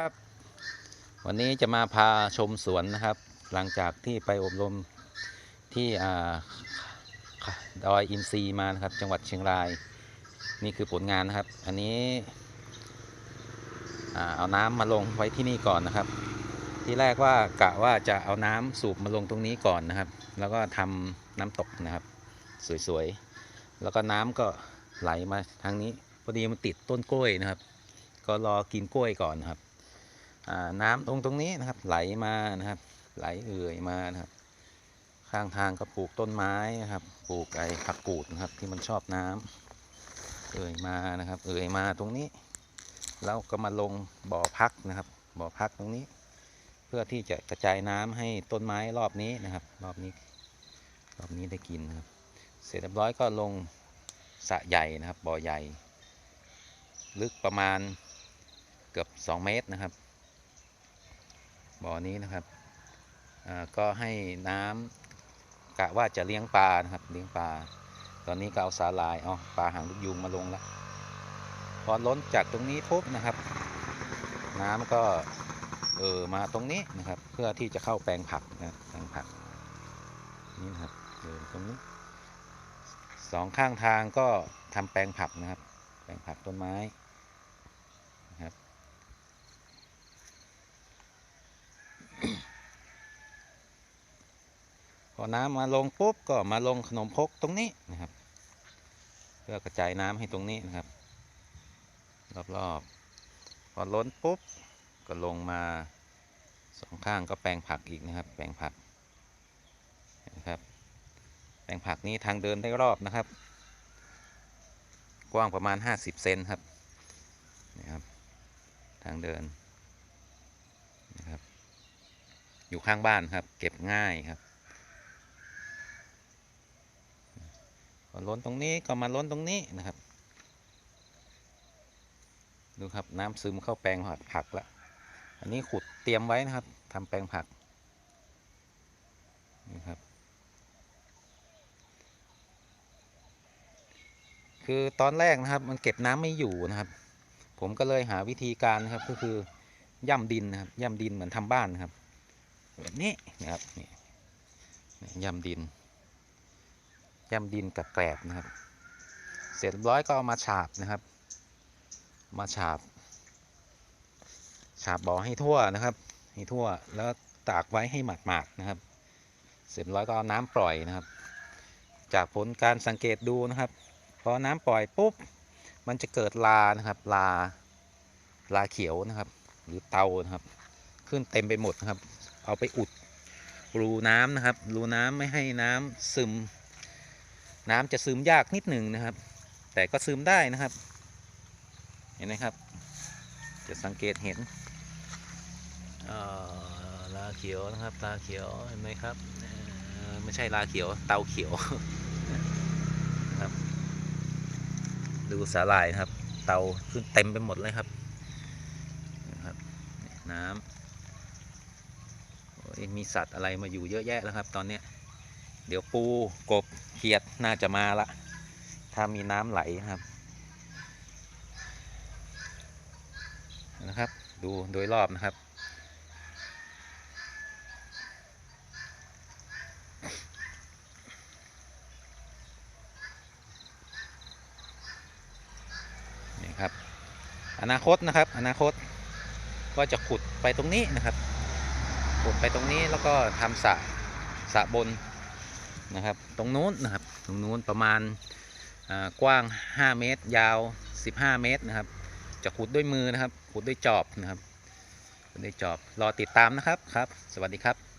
ครับวันนี้จะมาพาชมสวนนะครับ หลังจากที่ไปอบรมที่อ่าดอยอินทรีมานะครับ จังหวัดเชียงราย นี่คือผลงานนะครับ อันนี้เอาน้ำมาลงไว้ที่นี่ก่อนนะครับ ที่แรกว่ากะว่าจะเอาน้ำสูบมาลงตรงนี้ก่อนนะครับ แล้วก็ทำน้ำตกนะครับ สวยๆ แล้วก็น้ำก็ไหลมาทางนี้พอดีมันติดต้นกล้วยนะครับ ก็รอกินกล้วยก่อนนะครับ น้ำตรงตรงนี้นะครับ ไหลมานะครับ ไหลเอื่อยมานะครับ ข้างทางก็ปลูกต้นไม้นะครับ ปลูกไอ้ผักกูดนะครับ ที่มันชอบน้ำเอื่อยมานะครับ เอื่อยมาตรงนี้ แล้วก็มาลงบ่อพักนะครับ บ่อพักตรงนี้ เพื่อที่จะกระจายน้ำให้ต้นไม้รอบนี้นะครับ รอบนี้รอบนี้ได้กินนะครับ เสร็จเรียบร้อยก็ลงสระใหญ่นะครับ บ่อใหญ่ ลึกประมาณเกือบ 2 เมตรนะครับ บ่อนี้นะครับก็ให้น้ำกะว่าจะเลี้ยงปลานะครับเลี้ยงปลา ตอนนี้ก็เอาสาลายเอาปลาหางลูกยุงมาลงแล้วพอล้นจากตรงนี้ปุ๊บนะครับ น้ำก็เออมาตรงนี้นะครับ เพื่อที่จะเข้าแปลงผักนะแปลงผักนี่นะครับเดินตรงนี้สองข้างทางก็ทำแปลงผักนะครับ แปลงผักต้นไม้นะครับ พ อน้ำมาลงปุ๊บก็มาลงขนมพกตรงนี้นะครับ เพื่อกระจายน้ำให้ตรงนี้นะครับ รอบๆพอล้นปุ๊บก็ลงมาสองข้างก็แปลงผักอีกนะครับ แปลงผักนะครับ แปลงผักนี้ทางเดินได้รอบนะครับ กว้างประมาณ 50 เซนครับนะครับทางเดินนะครับอยู่ข้างบ้านครับ เก็บง่ายครับ พอ ล้นตรงนี้ก็มาล้นตรงนี้นะครับ ดูครับน้ำซึมเข้าแปลงผักผักล้วอันนี้ขุดเตรียมไว้นะครับทำแปลงผักนี่ครับ คือตอนแรกนะครับ มันเก็บน้ำไม่อยู่นะครับ ผมก็เลยหาวิธีการนะครับก็คือย่ำดินนะครับย่ำดินเหมือนทำบ้านนะครับแบบนี้นะครับนี่นี่ย่ำดิน ย่ำดินกับแกลบนะครับ เสร็จเรียบร้อยก็เอามาฉาบนะครับ มาฉาบ ฉาบบ่อให้ทั่วนะครับ ให้ทั่วแล้วตากไว้ให้หมาดๆนะครับ เสร็จเรียบร้อยก็เอาน้ำปล่อยนะครับ จากผลการสังเกตดูนะครับพอน้ำปล่อยปุ๊บมันจะเกิดลานะครับลาลาเขียวนะครับ หรือเตานะครับ ขึ้นเต็มไปหมดนะครับ เอาไปอุดรูน้ำนะครับ รูน้ำไม่ให้น้ำซึม น้ำจะซึมยากนิดหนึ่งนะครับ แต่ก็ซึมได้นะครับ เห็นไหมครับ จะสังเกตเห็นลาเขียวนะครับลาเขียวเห็นไหมครับไม่ใช่ลาเขียวเตาเขียวนะครับ ดูสาหร่ายนะครับ เตาขึ้นเต็มไปหมดเลยครับนะครับน้ำมีสัตว์อะไรมาอยู่เยอะแยะแล้วครับ ตอนนี้ เดี๋ยวปูกบเขียดน่าจะมาละ ถ้ามีน้ำไหลนะครับ นะครับ ดูโดยรอบนะครับ นี่ครับ อนาคตนะครับ อนาคตก็จะขุดไปตรงนี้นะครับ ขุดไปตรงนี้แล้วก็ทำสระสระบน นะครับ ตรงนู้นนะครับตรงนู้นประมาณกว้าง 5 เมตร ยาว 15 เมตรนะครับ จะขุดด้วยมือนะครับขุดด้วยจอบนะครับขุดด้วยจอบรอติดตามนะครับครับ สวัสดีครับ